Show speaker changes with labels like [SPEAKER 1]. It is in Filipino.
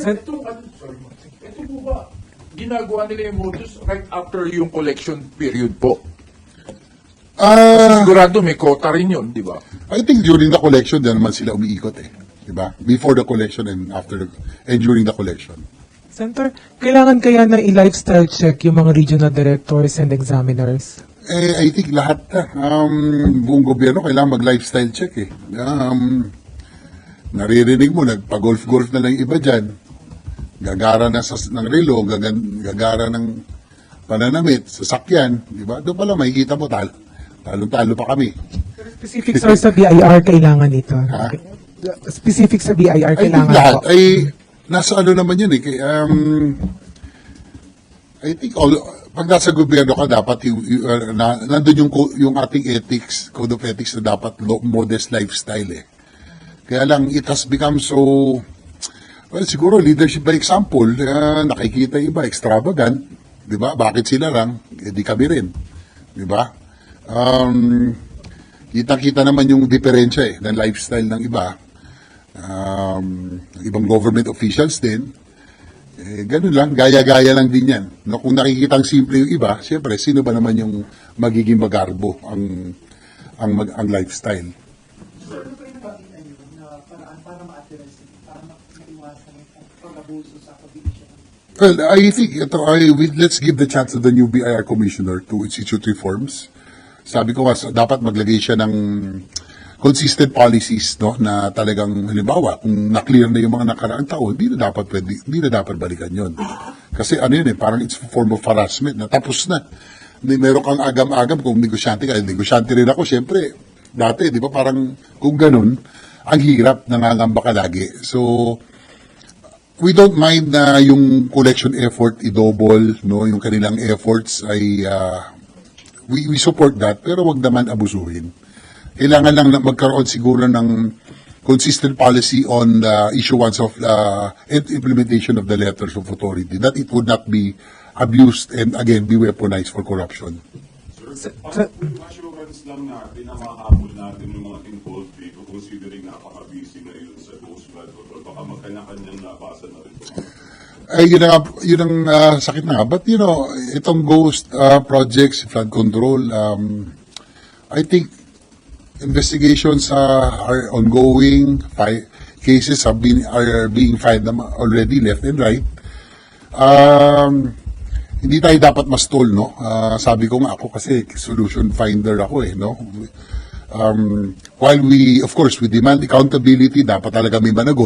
[SPEAKER 1] Sen-
[SPEAKER 2] ito, ano, ito po ba, ginagawa nila yung modus right after yung collection period po?
[SPEAKER 3] Ah,
[SPEAKER 2] Sigurado may quota rin yun, di ba?
[SPEAKER 3] I think during the collection, din naman sila umiikot eh. Diba? Before the collection and after the, and during the collection.
[SPEAKER 1] Senator, kailangan kaya na i-lifestyle check yung mga regional directors and examiners?
[SPEAKER 3] Eh, I think lahat na. Um, buong gobyerno kailangan mag-lifestyle check eh. Um, naririnig mo, nagpa-golf-golf na lang iba dyan. Gagara na sa, ng relo, gagan, gagara ng pananamit, sasakyan. Di ba? Doon pala makikita mo, tal, talong-talo pa kami.
[SPEAKER 1] Specific sir sa BIR kailangan ito.
[SPEAKER 3] Ha?
[SPEAKER 1] Specific sa BIR kailangan
[SPEAKER 3] lahat
[SPEAKER 1] po.
[SPEAKER 3] ay nasa ano naman yun eh. kay- Um, I think all, pag nasa gobyerno ka, dapat yung, yung, uh, na, nandun yung, yung ating ethics, code of ethics na dapat lo, modest lifestyle eh. Kaya lang, it has become so, well, siguro leadership by example, uh, nakikita iba, extravagant, di ba? Bakit sila lang? Eh, di kami rin. Di ba? Um, kita-kita naman yung diferensya eh, ng lifestyle ng iba um, ibang government officials din, eh, ganun lang, gaya-gaya lang din yan. No, kung nakikita ang simple yung iba, siyempre, sino ba naman yung magiging magarbo ang ang, ang lifestyle?
[SPEAKER 4] Ano pa yung pagkinan yun na paraan para ma-address, para ma- maiwasan yung pag-abuso sa probinsya?
[SPEAKER 3] Well, I think, ito, we- let's give the chance to the new BIR commissioner to institute reforms. Sabi ko nga, dapat maglagay siya ng consistent policies, no, na talagang, halimbawa, kung na-clear na yung mga nakaraang taon, hindi na dapat pwede, hindi na dapat balikan yon. Kasi ano yun eh, parang it's a form of harassment na tapos na. Hindi, meron kang agam-agam kung negosyante ka. Negosyante rin ako, syempre. Dati, di ba, parang kung ganun, ang hirap, nangangamba ka lagi. So, we don't mind na yung collection effort i-double, no, yung kanilang efforts ay uh, we, we support that pero wag naman abusuhin. Kailangan lang na magkaroon siguro ng consistent policy on the issuance of uh, and implementation of the letters of authority that it would not be abused and again be weaponized for corruption.
[SPEAKER 5] Assurance lang natin na makahabol natin yung mga involved dito considering napaka-busy na yun sa Coast Guard or baka magkanya-kanyang nabasa na rin.
[SPEAKER 3] Ay, yun ang, yun ang ah, sakit na. But, you know, itong ghost ah, projects, flood control, um, I think investigations ah, are ongoing. Fi- cases have been, are being filed already left and right. Um, hindi tayo dapat mastol, no? Ah, sabi ko nga ako kasi solution finder ako eh, no? Um, while we, of course, we demand accountability, dapat talaga may managot.